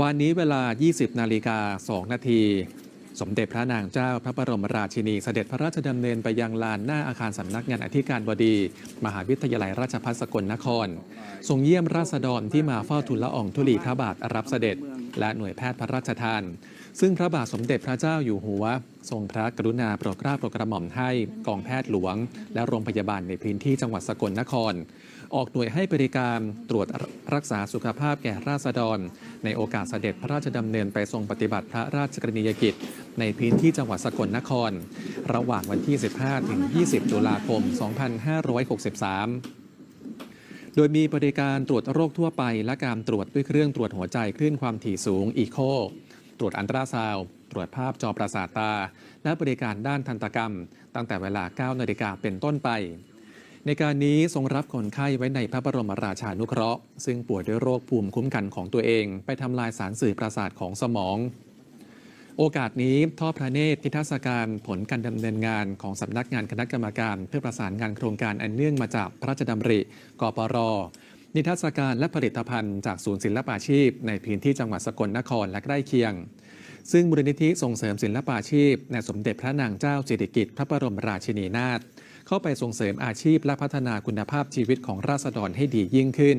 วันนี้เวลา 20 นาฬิกา 2 นาที สมเด็จพระนางเจ้าพระบรมราชินีเสด็จพระราชดำเนินไปยังลานหน้าอาคารสำนักงานอธิการบดี มหาวิทยาลัยราชภัฏสกลนคร ทรงเยี่ยมราษฎรที่มาเฝ้าทูลละอองธุลีพระบาทรับเสด็จ และหน่วยแพทย์พระราชทาน ซึ่งพระบาทสมเด็จพระเจ้าอยู่หัว ทรงพระกรุณาโปรดเกล้าโปรดกระหม่อมให้กองแพทย์หลวง และโรงพยาบาลในพื้นที่จังหวัดสกลนคร ออกหน่วยให้บริการตรวจรักษาสุขภาพแก่ราษฎร ในโอกาสเสด็จพระราชดำเนินไปทรงปฏิบัติพระราชกรณียกิจ ในพื้นที่จังหวัดสกลนคร ระหว่างวันที่ 15 ถึง 20 ตุลาคม 2563โดยมีบริการตรวจโรคทั่วไปและการตรวจด้วยเครื่องตรวจหัวใจคลื่นความถี่สูงอีโค ตรวจอันตราซาวด์ตรวจภาพจอประสาทตา และบริการด้านทันตกรรม ตั้งแต่เวลา 9 นาฬิกาเป็นต้นไป ในการนี้ทรงรับคนไข้ไว้ในพระบรมราชานุเคราะห์ ซึ่งป่วยด้วยโรคภูมิคุ้มกันของตัวเอง ไปทำลายสารสื่อประสาทของสมอง โอกาสนี้ทอดพระเนตรนิทรรศการผลการดำเนินงานของสำนักงานคณะกรรมการ เพื่อประสานงานโครงการอันเนื่องมาจากพระราชดำริกปรนิทรรศการและผลิตภัณฑ์จากศูนย์ศิลปาชีพ ในพื้นที่จังหวัดสกลนครและใกล้เคียง ซึ่งมูลนิธิส่งเสริมศิลปาชีพในสมเด็จพระนางเจ้าสิริกิติ์พระบรมราชินีนาถ เข้าไปส่งเสริมอาชีพและพัฒนาคุณภาพชีวิตของราษฎรให้ดียิ่งขึ้น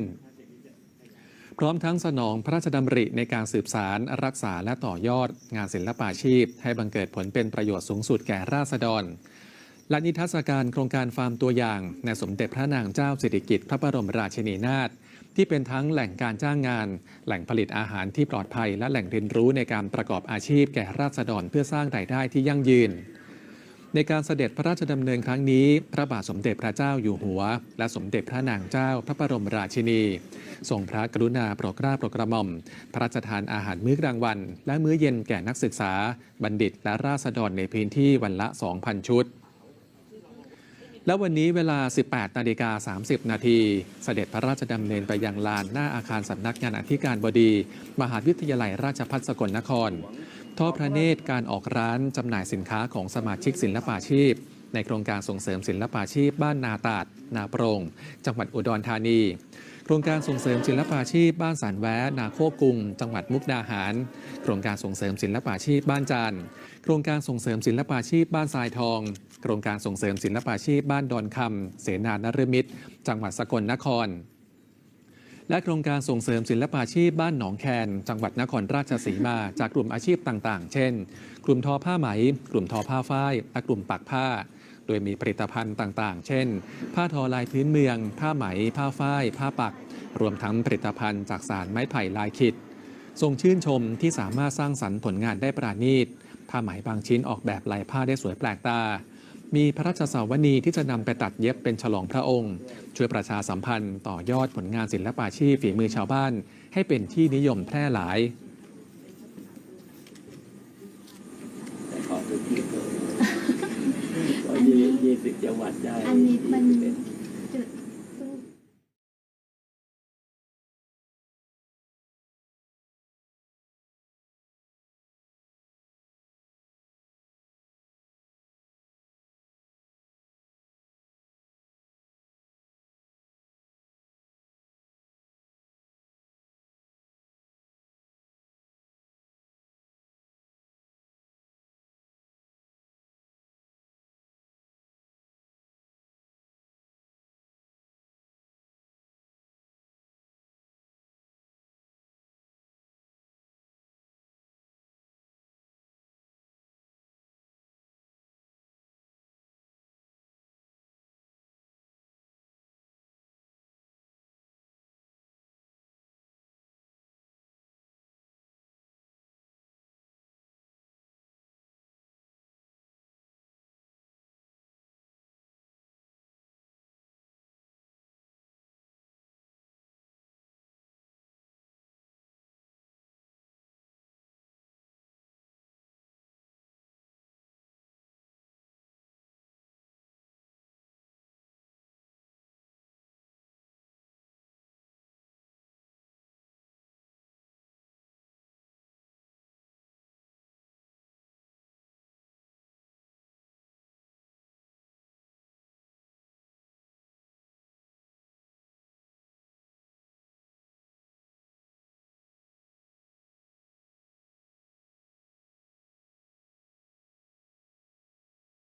พร้อมทั้งสนองพระราชดำริในการสืบสาร รักษาและต่อยอด งานศิลปาชีพ ให้บังเกิดผลเป็นประโยชน์สูงสุดแก่ราษฎรและนิทรรศการโครงการฟาร์มตัวอย่าง ในสมเด็จพระนางเจ้าสิริกิติ์พระบรมราชินีนาถที่เป็นทั้งแหล่งการจ้างงาน แหล่งผลิตอาหารที่ปลอดภัย และแหล่งเรียนรู้ในการประกอบอาชีพแก่ราษฎรเพื่อสร้างรายได้ที่ยั่งยืน ในการเสด็จพระราชดำเนินครั้งนี้ พระบาทสมเด็จพระเจ้าอยู่หัว และสมเด็จพระนางเจ้าพระบรมราชินีทรงพระกรุณาโปรดเกล้าโปรดกระหม่อม พระราชทานอาหารมื้อกลางวัน และมื้อเย็นแก่นักศึกษา บัณฑิตและราษฎรในพื้นที่วันละ 2,000 ชุดและวันนี้เวลา 18 นาฬิกา 30 นาที เสด็จพระราชดำเนินไปยังลานหน้าอาคารสำนักงานอธิการบดี มหาวิทยาลัยราชภัฏสกลนคร ทอดพระเนตรการออกร้านจำหน่ายสินค้าของสมาชิกศิลปาชีพ ในโครงการส่งเสริมศิลปาชีพ บ้านนาตาด นาโปรง จังหวัดอุดรธานี โครงการส่งเสริมศิลปาชีพ บ้านสารแวะนาโคกรุง จังหวัดมุกดาหาร โครงการส่งเสริมศิลปาชีพบ้านจานทร์โครงการส่งเสริมศิลปาชีพบ้านทรายทอง โครงการส่งเสริมศิลปาชีพบ้านดอนคำเสนานรมิตร จังหวัดสกลนคร และโครงการส่งเสริมศิลปาชีพบ้านหนองแคน จังหวัดนครราชสีมา จากกลุ่มอาชีพต่างๆ เช่น กลุ่มทอผ้าไหม กลุ่มทอผ้าฝ้าย และกลุ่มปักผ้า โดยมีผลิตภัณฑ์ต่างๆ เช่น ผ้าทอลายพื้นเมือง ผ้าไหม ผ้าฝ้าย ผ้าปัก รวมทั้งผลิตภัณฑ์จากสารไม้ไผ่ลายขิดทรงชื่นชมที่สามารถสร้างสรรค์ผลงานได้ประณีต ผ้าไหมบางชิ้นออกแบบลายผ้าได้สวยแปลกตา มีพระราชสาวนีที่จะนำไปตัดเย็บเป็นฉลองพระองค์ ช่วยประชาสัมพันธ์ต่อยอดผลงานศิลปาชีพฝีมือชาวบ้าน ให้เป็นที่นิยมแพร่หลายยี่สิบจังหวัดได้ อันนี้มันเป็น